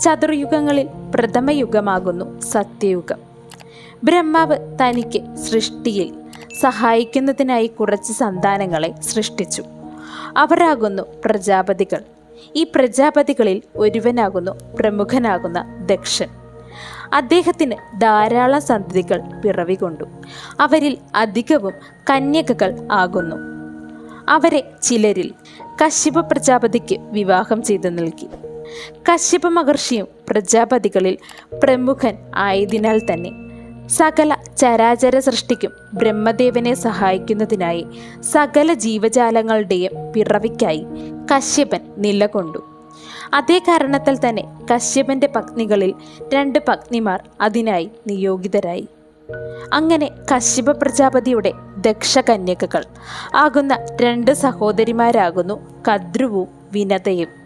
ചതുർയുഗങ്ങളിൽ പ്രഥമയുഗമാകുന്നു സത്യയുഗം. ബ്രഹ്മാവ് തനിക്ക് സൃഷ്ടിയിൽ സഹായിക്കുന്നതിനായി കുറച്ച് സന്താനങ്ങളെ സൃഷ്ടിച്ചു. അവരാകുന്നു പ്രജാപതികൾ. ഈ പ്രജാപതികളിൽ ഒരുവനാകുന്നു പ്രമുഖനാകുന്ന ദക്ഷൻ. അദ്ദേഹത്തിന് ധാരാളം സന്തതികൾ പിറവികൊണ്ടു അവരിൽ അധികവും കന്യകകൾ ആകുന്നു. അവരെ ചിലരിൽ കശ്യപ പ്രജാപതിക്ക് വിവാഹം ചെയ്തു നൽകി. കശ്യപ മഹർഷിയും പ്രജാപതികളിൽ പ്രമുഖൻ ആയതിനാൽ തന്നെ സകല ചരാചര സൃഷ്ടിക്കും ബ്രഹ്മദേവനെ സഹായിക്കുന്നതിനായി സകല ജീവജാലങ്ങളുടെയും പിറവിക്കായി കശ്യപൻ നിലകൊണ്ടു. അതേ കാരണത്താൽ തന്നെ കശ്യപന്റെ പത്നികളിൽ രണ്ട് പത്നിമാർ അതിനായി നിയോഗിതരായി. അങ്ങനെ കശ്യപ പ്രജാപതിയുടെ ദക്ഷകന്യകകൾ ആകുന്ന രണ്ട് സഹോദരിമാരാകുന്നു കദ്രുവും വിനതയും.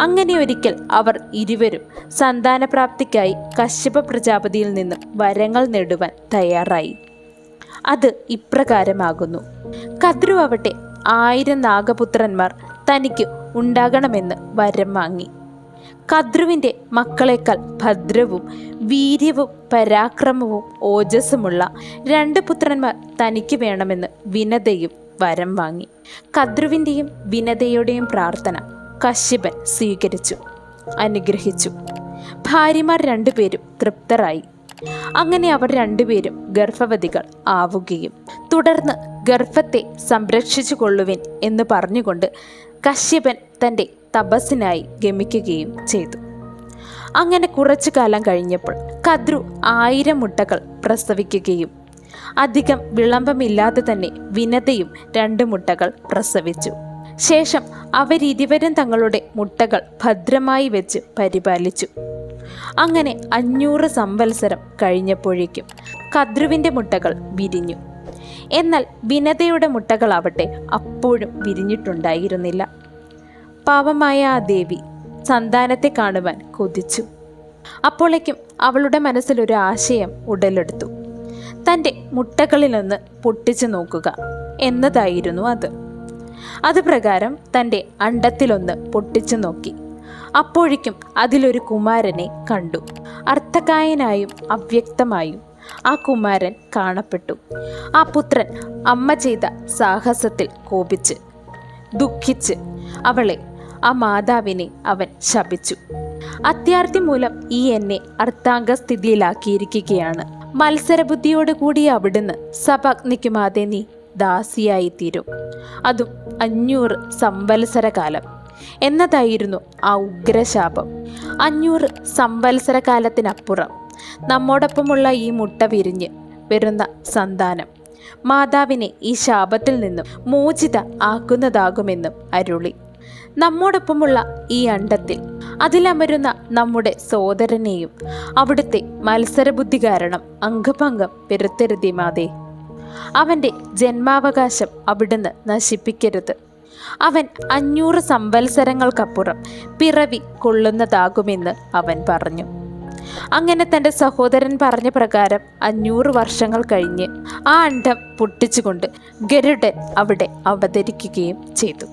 അങ്ങനെ ഒരിക്കൽ അവർ ഇരുവരും സന്താനപ്രാപ്തിക്കായി കശ്യപ പ്രജാപതിയിൽ നിന്നും വരങ്ങൾ നേടുവാൻ തയ്യാറായി. അത് ഇപ്രകാരമാകുന്നു. കദ്രു ആവട്ടെ ആയിരം നാഗപുത്രന്മാർ തനിക്ക് ഉണ്ടാകണമെന്ന് വരം വാങ്ങി. കദ്രുവിന്റെ മക്കളെക്കാൾ ഭദ്രവും വീര്യവും പരാക്രമവും ഓജസ്സുമുള്ള രണ്ട് പുത്രന്മാർ തനിക്ക് വേണമെന്ന് വിനതയും വരം വാങ്ങി. കദ്രുവിന്റെയും വിനതയുടെയും പ്രാർത്ഥന കശ്യപൻ സ്വീകരിച്ചു. അനുഗ്രഹിച്ചു. ഭാര്യമാർ രണ്ടുപേരും തൃപ്തരായി. അങ്ങനെ അവർ രണ്ടുപേരും ഗർഭവതികൾ ആവുകയും തുടർന്ന് ഗർഭത്തെ സംരക്ഷിച്ചു കൊള്ളുവിൻ എന്ന് പറഞ്ഞുകൊണ്ട് കശ്യപൻ തന്റെ തപസ്സിനായി ഗമിക്കുകയും ചെയ്തു. അങ്ങനെ കുറച്ചു കാലം കഴിഞ്ഞപ്പോൾ കദ്രു ആയിരം മുട്ടകൾ പ്രസവിക്കുകയും അധികം വിളംബമില്ലാതെ തന്നെ വിനതയും രണ്ട് മുട്ടകൾ പ്രസവിച്ചു. ശേഷം അവരിരുവരും തങ്ങളുടെ മുട്ടകൾ ഭദ്രമായി വെച്ച് പരിപാലിച്ചു. അങ്ങനെ അഞ്ഞൂറ് സംവത്സരം കഴിഞ്ഞപ്പോഴേക്കും കദ്രുവിന്റെ മുട്ടകൾ വിരിഞ്ഞു. എന്നാൽ വിനതയുടെ മുട്ടകളാവട്ടെ അപ്പോഴും വിരിഞ്ഞിട്ടുണ്ടായിരുന്നില്ല. പാവമായ ആ ദേവി സന്താനത്തെ കാണുവാൻ കൊതിച്ചു. അപ്പോഴേക്കും അവളുടെ മനസ്സിലൊരു ആശയം ഉടലെടുത്തു. തന്റെ മുട്ടകളിലൊന്ന് പൊട്ടിച്ചു നോക്കുക എന്നതായിരുന്നു അത്. അത് പ്രകാരം തന്റെ അണ്ടത്തിലൊന്ന് പൊട്ടിച്ചു നോക്കി. അപ്പോഴേക്കും അതിലൊരു കുമാരനെ കണ്ടു. അർത്ഥകായനായും അവ്യക്തമായും ആ കുമാരൻ കാണപ്പെട്ടു. ആ പുത്രൻ അമ്മ ചെയ്ത സാഹസത്തിൽ കോപിച്ച് ദുഃഖിച്ച് അവളെ ആ മാതാവിനെ അവൻ ശപിച്ചു. അത്യാർത്ഥി മൂലം ഈ എന്നെ അർത്ഥാംഗസ്ഥിതിയിലാക്കിയിരിക്കുകയാണ്. മത്സരബുദ്ധിയോടുകൂടി അവിടുന്ന് സഭാഗ്നിക്കുമാതെ നീ ദാസിയായി തീരും അതും അഞ്ഞൂറ് സംവത്സര കാലം എന്നതായിരുന്നു ആ ഉഗ്രശാപം. അഞ്ഞൂറ് സംവത്സര കാലത്തിനപ്പുറം നമ്മോടൊപ്പമുള്ള ഈ മുട്ട വിരിഞ്ഞ് വരുന്ന സന്താനം മാതാവിനെ ഈ ശാപത്തിൽ നിന്നും മോചിത ആക്കുന്നതാകുമെന്നും അരുളി. നമ്മോടൊപ്പമുള്ള ഈ അണ്ടത്തിൽ അതിലമരുന്ന നമ്മുടെ സോദരനെയും അവിടുത്തെ മത്സരബുദ്ധി കാരണം അംഗഭംഗം പെരുത്തരുതി മാതേ. അവന്റെ ജന്മാവകാശം അവിടുന്ന് നശിപ്പിക്കരുത്. അവൻ അഞ്ഞൂറ് സംവത്സരങ്ങൾക്കപ്പുറം പിറവി കൊള്ളുന്നതാകുമെന്ന് അവൻ പറഞ്ഞു. അങ്ങനെ തന്റെ സഹോദരൻ പറഞ്ഞ പ്രകാരം അഞ്ഞൂറ് വർഷങ്ങൾ കഴിഞ്ഞ് ആ അണ്ടം പൊട്ടിച്ചുകൊണ്ട് ഗരുഡൻ അവിടെ അവതരിക്കുകയും ചെയ്തു.